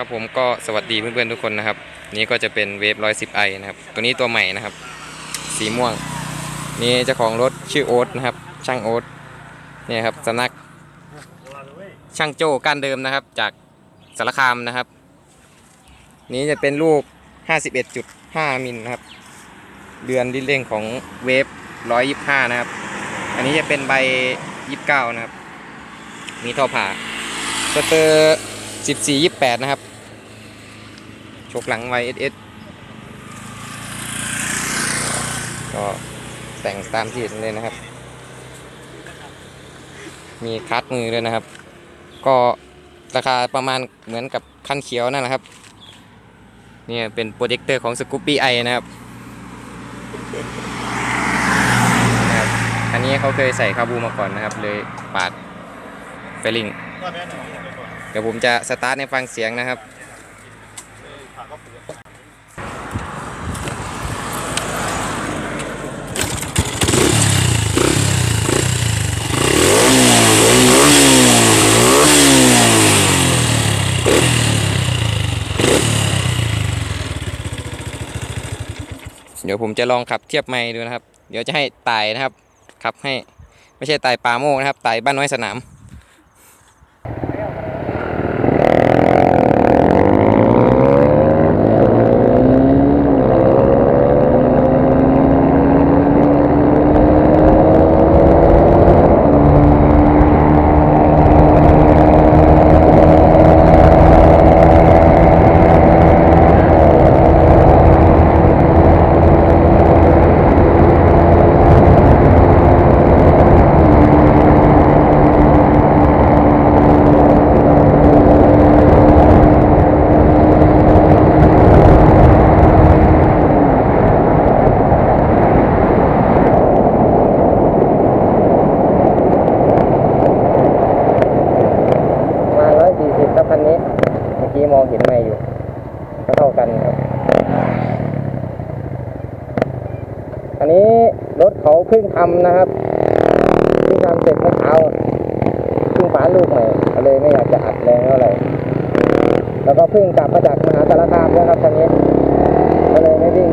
ครับผมก็สวัสดีเพื่อนๆทุกคนนะครับ นี่ก็จะเป็นเวฟร้อยสิบไอนะครับ ตัวนี้ตัวใหม่นะครับ สีม่วง นี่เจ้าของรถชื่อโอ๊ตนะครับ ช่างโอ๊ตเนี่ยครับสนักช่างโจ้ก้านเดิมนะครับ จากสารคามนะครับ นี้จะเป็นลูก 51.5 มิลนะครับ เดือนดินเร่งของเวฟ125 นะครับ อันนี้จะเป็นใบ 29 นะครับ มีท่อผ่าสเตอร์ 14 28นะครับชกหลัง YSS ก็แต่งตามที่เห็นเลยนะครับ มีคัดมือด้วยนะครับ ก็ราคาประมาณเหมือนกับคันเขียวนั่นแหละครับเนี่ยเป็นโปรเจคเตอร์ของ Scoopy i นะครับนะครับอันนี้เขาเคยใส่คาบูมาก่อนนะครับ เลยปาดเฟลลิง เดี๋ยวผมจะสตาร์ทให้ฟังเสียงนะครับเดี๋ยวผมจะลองขับเทียบไม้ดูนะครับ เดี๋ยวจะให้ไต่นะครับ ขับให้ไม่ใช่ไต่ปาโมกนะครับไต่บ้านน้อยสนาม ประมาณร้อยสี่สิบครับคันนี้ เมื่อ กี้มองเห็นไม่อยู่ก็เท่ากันครับ อันนี้รถเขาเพิ่งทำนะครับเพิ่งทำเสร็จเมื่อเช้าเพิ่งฝาลูกใหม่ก็เลยไม่อยากจะอัดแรงเท่าไหร่แล้วก็เพิ่งกลับมาจากมหาสารคามด้วครับคันนี้ก็เลยไม่พิง